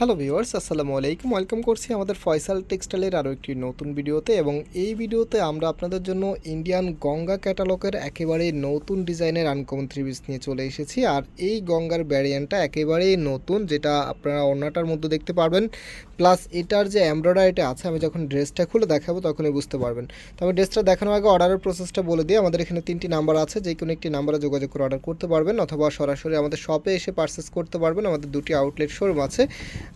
Hello viewers আসসালামু আলাইকুম। Welcome করছি আমাদের ফয়সাল টেক্সটাইলের আরও একটি নতুন ভিডিওতে এবং এই ভিডিওতে আমরা আপনাদের জন্য ইন্ডিয়ান গঙ্গা ক্যাটালগের একেবারে নতুন ডিজাইনের আনকমন থ্রি পিস নিয়ে চলে এসেছি। আর এই গঙ্গার ব্যারিয়ানটা একেবারেই নতুন, যেটা আপনারা অন্যটার মধ্যে দেখতে পারবেন। প্লাস এটার যে এমব্রয়ডারিটা আছে, আমি যখন ড্রেসটা খুলে দেখাবো তখনই বুঝতে পারবেন। তবে ড্রেসটা দেখানোর আগে অর্ডারের প্রসেসটা বলে দিই। আমাদের এখানে তিনটি নাম্বার আছে, যে কোনো একটি নাম্বারে যোগাযোগ করে অর্ডার করতে পারবেন, অথবা সরাসরি আমাদের শপে এসে পারচেস করতে পারবেন। আমাদের দুটি আউটলেট শোরুম আছে।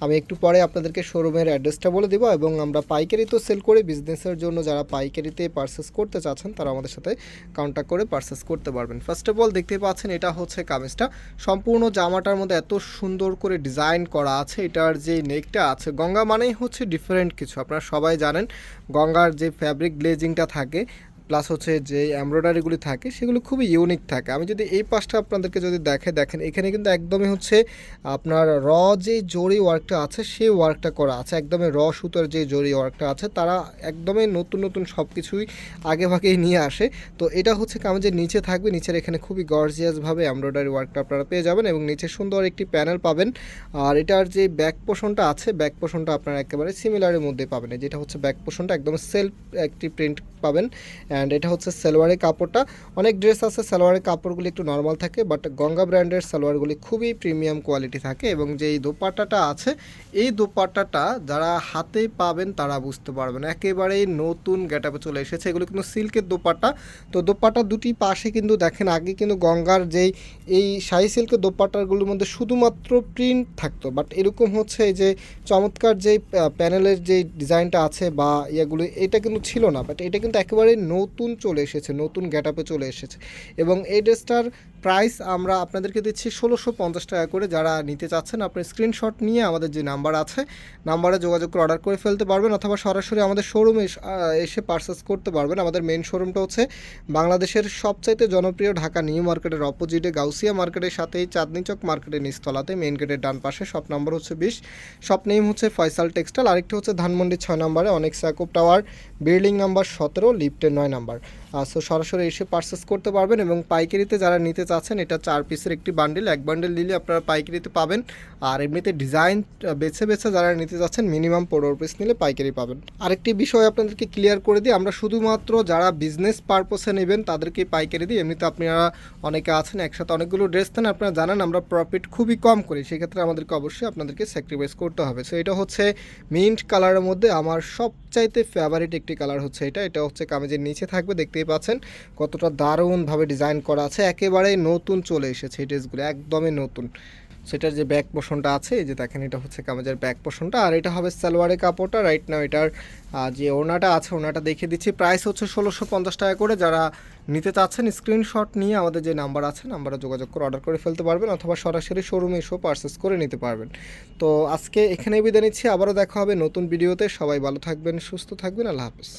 আমি একটু পরে আপনাদেরকে শোরুমের অ্যাড্রেসটা বলে দেবো এবং আমরা পাইকারি তো সেল করি বিজনেসের জন্য। যারা পাইকারিতে পারচেস করতে চাচ্ছেন, তারা আমাদের সাথে কন্ট্যাক্ট করে পারচেস করতে পারবেন। ফার্স্ট অফ অল দেখতে পাচ্ছেন এটা হচ্ছে কামিজটা। সম্পূর্ণ জামাটার মধ্যে এত সুন্দর করে ডিজাইন করা আছে। এটার যে নেকটা আছে, গঙ্গা মানেই হচ্ছে ডিফারেন্ট কিছু। আপনারা সবাই জানেন গঙ্গার যে ফ্যাব্রিক গ্লেজিংটা থাকে প্লাস হচ্ছে যে এমব্রয়ডারিগুলি থাকে, সেগুলো খুবই ইউনিক থাকে। আমি যদি এই পাশটা আপনাদেরকে যদি দেখে, দেখেন, এখানে কিন্তু একদমই হচ্ছে আপনার র যে জরি ওয়ার্কটা আছে সেই ওয়ার্কটা করা আছে। একদমই র সুতোর যে জরি ওয়ার্কটা আছে, তারা একদমই নতুন নতুন সব কিছুই আগে ভাগেই নিয়ে আসে। তো এটা হচ্ছে কামেজের নিচে থাকবে, নিচের এখানে খুবই গর্জিয়াসভাবে এমব্রয়ডারি ওয়ার্কটা আপনারা পেয়ে যাবেন এবং নিচে সুন্দর একটি প্যানেল পাবেন। আর এটার যে ব্যাক পোষণটা আছে ব্যাক পোষণটা আপনারা একেবারে সিমিলারের মধ্যে পাবেন। যেটা হচ্ছে ব্যাক পোষণটা একদম সেলফ একটি প্রিন্ট পাবেন। অ্যান্ড এটা হচ্ছে সালোয়ারের কাপড়টা। অনেক ড্রেস আছে, সালোয়ারের কাপড়গুলি একটু নর্মাল থাকে বাট গঙ্গা ব্র্যান্ডের সালোয়ারগুলি খুবই প্রিমিয়াম কোয়ালিটি থাকে এবং যে এই দোপাট্টাটা আছে, এই দোপাট্টাটা যারা হাতে পাবেন তারা বুঝতে পারবেন। একেবারেই নতুন গেটাপে চলে এসেছে। এগুলো কিন্তু সিল্কের দোপাট্টা। তো দোপাট্টা দুটি পাশে কিন্তু দেখেন, আগে কিন্তু গঙ্গার যেই, এই শাহি সিল্কের দোপাট্টাগুলোর মধ্যে শুধুমাত্র প্রিন্ট থাকতো। বাট এরকম হচ্ছে যে চমৎকার যেই প্যানেলের যে ডিজাইনটা আছে বা ইয়েগুলো, এটা কিন্তু ছিল না। বাট এটা কিন্তু একেবারে নতুন চলে এসেছে নতুন গ্যাটাপে চলে এসেছে। এবং এই ড্রেসটার প্রাইস আমরা আপনাদেরকে দিচ্ছি ষোলোশো পঞ্চাশ টাকা করে। যারা নিতে চাচ্ছেন আপনি স্ক্রিনশট নিয়ে আমাদের যে নাম্বার আছে নাম্বারে যোগাযোগ করে অর্ডার করে ফেলতে পারবেন অথবা সরাসরি আমাদের শোরুমে এসে পারচেস করতে পারবেন। আমাদের মেন শোরুমটা হচ্ছে বাংলাদেশের সবচাইতে জনপ্রিয় ঢাকা নিউ মার্কেটের অপোজিটে গাউসিয়া মার্কেটের সাথেই চাঁদনি চক মার্কেটের নিচতলাতে মেন গেটের ডান পাশে শপ নাম্বার হচ্ছে বিশ। শপ নেম হচ্ছে ফয়সাল টেক্সটাইল আরেকটি হচ্ছে ধানমন্ডি ছয় নম্বরে অনেক সাকুব টাওয়ার বিল্ডিং নাম্বার সতেরো লিফটের নয় নাম্বার সো সরাসরি এসে পারচেস করতে পারবেন এবং পাইকারিতে যারা নিতে চাচ্ছেন, এটা চার পিসের একটি বান্ডিল এক বান্ডিল নিলে আপনারা পাইকারিতে পাবেন। আর এমনিতে ডিজাইন বেছে বেছে যারা নিতে চাচ্ছেন মিনিমাম পনেরো পিস নিলে পাইকারি পাবেন। আরেকটি বিষয় আপনাদেরকে ক্লিয়ার করে দিই, আমরা শুধুমাত্র যারা বিজনেস পারপসে নেবেন তাদেরকে পাইকারি দিই। এমনিতে আপনারা অনেকে আছেন, একসাথে অনেকগুলো ড্রেস দেন, আপনারা জানেন আমরা প্রফিট খুবই কম করি, সেক্ষেত্রে আমাদেরকে অবশ্যই আপনাদেরকে স্যাক্রিফাইস করতে হবে। সো এটা হচ্ছে মিন্ট কালারের মধ্যে আমার সবচাইতে ফেভারিট একটি কালার হচ্ছে এটা। এটা হচ্ছে কামেজের নিচে থাকবে দেখতেই পাচ্ছেন কতটা দারুণভাবে ডিজাইন করা আছে। একেবারেই নতুন চলে এসেছে এই ড্রেসগুলো, একদমই নতুন। সেটার যে ব্যাক পোষণটা আছে যে দেখেন এটা হচ্ছে কামাজের ব্যাক পোষণটা আর এটা হবে সালোয়ারের কাপড়টা। রাইট নাও এটার যে ওনাটা আছে ওনাটা দেখে দিচ্ছি। প্রাইস হচ্ছে ষোলোশো পঞ্চাশ টাকা করে। যারা নিতে চাচ্ছেন স্ক্রিনশট নিয়ে আমাদের যে নাম্বার আছে নাম্বারে যোগাযোগ করে অর্ডার করে ফেলতে পারবেন, অথবা সরাসরি শোরুমে এসেও পারচেস করে নিতে পারবেন। তো আজকে এখানেই বিদায় নিচ্ছি। আবারও দেখা হবে নতুন ভিডিওতে সবাই ভালো থাকবেন, সুস্থ থাকবেন। আল্লাহ হাফিজ।